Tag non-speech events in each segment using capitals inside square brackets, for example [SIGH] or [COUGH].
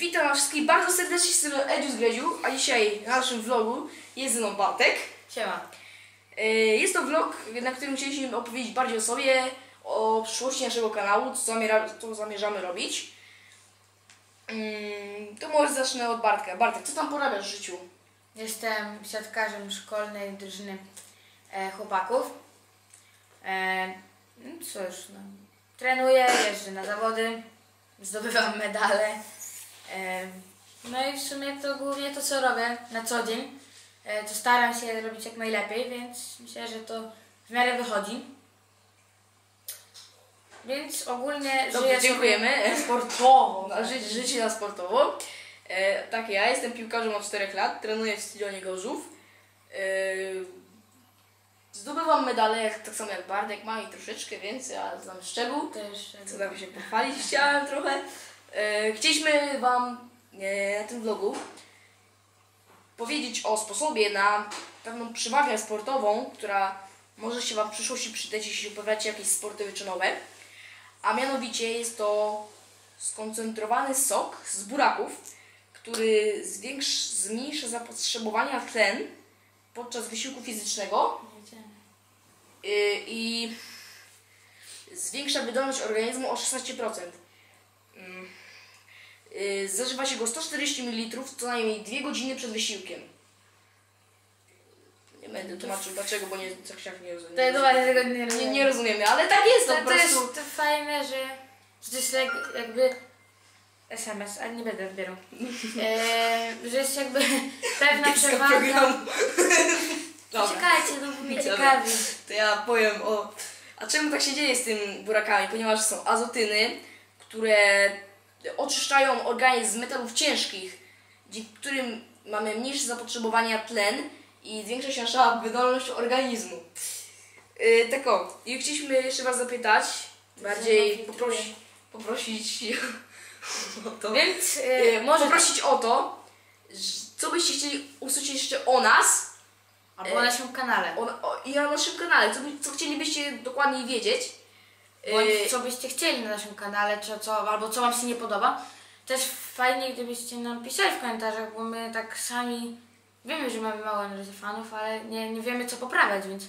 Witam was wszystkich bardzo serdecznie, z tym Edziu z Gredziu, a dzisiaj na naszym vlogu jest ze mną Bartek. Siema. E, Jest to vlog, na którym chcieliśmy opowiedzieć bardziej o sobie, o przyszłości naszego kanału, co, zamierza, co zamierzamy robić. Mm, To może zacznę od Bartka. Bartek, co tam porabiasz w życiu? Jestem siatkarzem szkolnej drużyny e, chłopaków. E, no cóż, no, trenuję, jeżdżę na zawody, zdobywam medale. E, no i w sumie to głównie to, co robię na co dzień, e, to staram się robić jak najlepiej, więc myślę, że to w miarę wychodzi. Więc ogólnie Dobrze, żyję dziękujemy. Sobie sportowo. Na życie, życie na sportowo. E, tak, ja jestem piłkarzem od 4 lat, trenuję w Stadionie Gorzów. E, zdobywam medale, jak, tak samo jak Bartek, mam ich troszeczkę więcej, a znam szczegół. Też, Co tam się pochwalić chciałem trochę. E, chcieliśmy Wam e, na tym vlogu powiedzieć o sposobie na pewną przewagę sportową, która może się Wam w przyszłości przydać, jeśli uprawiacie jakieś sporty wyczynowe. A mianowicie jest to skoncentrowany sok z buraków, który zwiększ, zmniejsza zapotrzebowanie na tlen podczas wysiłku fizycznego y, i zwiększa wydolność organizmu o 16%. Zażywa się go 140 ml co najmniej 2 godziny przed wysiłkiem. Nie będę tłumaczył dlaczego, bo nie, tak nie rozumiem. To dokładnie tego nie nie, rozumiem. nie rozumiemy, ale tak jest to To, po to jest prostu. to fajne, że, że to jest jak, jakby SMS, ale nie będę odbierał. E, że jest jakby [LAUGHS] pewna przewaga. Dobra. Czekajcie, no bo mnie Dobra. ciekawi. To ja powiem o... A czemu tak się dzieje z tym burakami? Ponieważ są azotyny, które oczyszczają organizm z metalów ciężkich, dzięki którym mamy mniejsze zapotrzebowanie tlen i zwiększa się nasza wydolność organizmu. Yy, tak o, i chcieliśmy jeszcze Was zapytać, bardziej Znowu poprosić, poprosić [LAUGHS] o to. Więc Yy, może poprosić o to, co byście chcieli usłyszeć jeszcze o nas, albo na naszym kanale. o, o, i na naszym kanale, co, by, co chcielibyście dokładniej wiedzieć. Bądź Yy, co byście chcieli na naszym kanale, czy co, albo co wam się nie podoba. Też fajnie, gdybyście nam pisali w komentarzach, bo my tak sami wiemy, że mamy mało na fanów, ale nie, nie wiemy co poprawiać, więc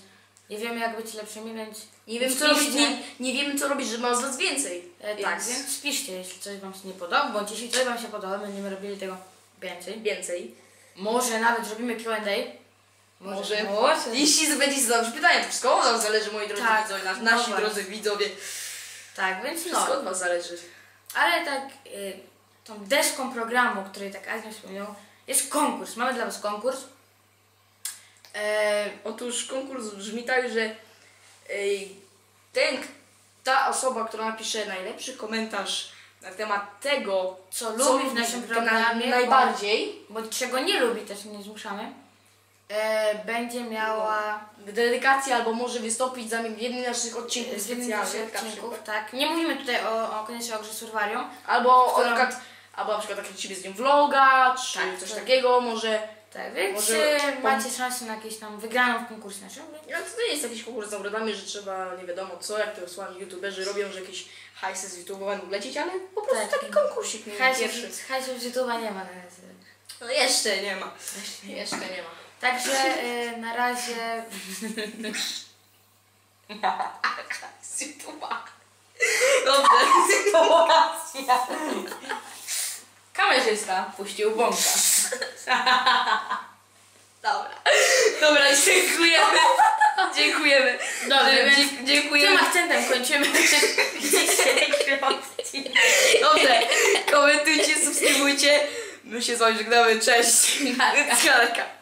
nie wiemy jak być lepszymi, więc nie, wiem, więc co robić, nie, nie wiemy co robić, żeby nas was więcej. E, tak, więc piszcie, jeśli coś Wam się nie podoba, bądź jeśli coś Wam się podoba, będziemy robili tego więcej. Więcej. Może nawet zrobimy Q&A. Może. Może. Jeśli będziecie zadać pytania, to wszystko od was zależy, moi drodzy Tak, widzowie, nas, no nasi właśnie. drodzy widzowie. Tak, więc Wszystko no. od was zależy. Ale tak, y, tą deską programu, o której tak Agnes wspomniał, jest konkurs. Mamy dla Was konkurs. E, Otóż konkurs brzmi tak, że ej, ten, ta osoba, która napisze najlepszy komentarz na temat tego, co co lubi w naszym programie, najbardziej, bądź, bądź czego nie lubi, też nie zmuszamy, e, będzie miała dedykację albo może wystąpić za w jednym z naszych odcinków z jednym z naszych specjalnych. na odcinków, przykład. tak. Nie mówimy tutaj o, o koniecznie o grze Survarium, Albo, Którą- na przykład, albo na przykład jak ciebie z nią vloga, czy Tak, coś tak. takiego, może. Tak, więc Może e, pom- macie szansę na jakieś tam wygraną w konkursie naszym. No, to nie jest jakiś konkurs z nagrodami, że trzeba nie wiadomo co, jak to słani youtuberzy robią, że jakieś hajsy z YouTube'a będą lecieć, ale po prostu Tak. taki konkursik nie pierwszy. z YouTube'a nie ma na razie. No jeszcze nie ma. Jeszcze nie ma. Także e, na razie YouTube'a. Dobrze. Sytuacja. Kamerzysta puścił bąka. Dobra. Dobra, dziękujemy. Dziękujemy. Dobrze, Dzie- więc dziękujemy. tym akcentem kończymy [LAUGHS] dzisiejszy odcinek. Dobrze, komentujcie, subskrybujcie. My się z wami żegnamy. Cześć. Skarka.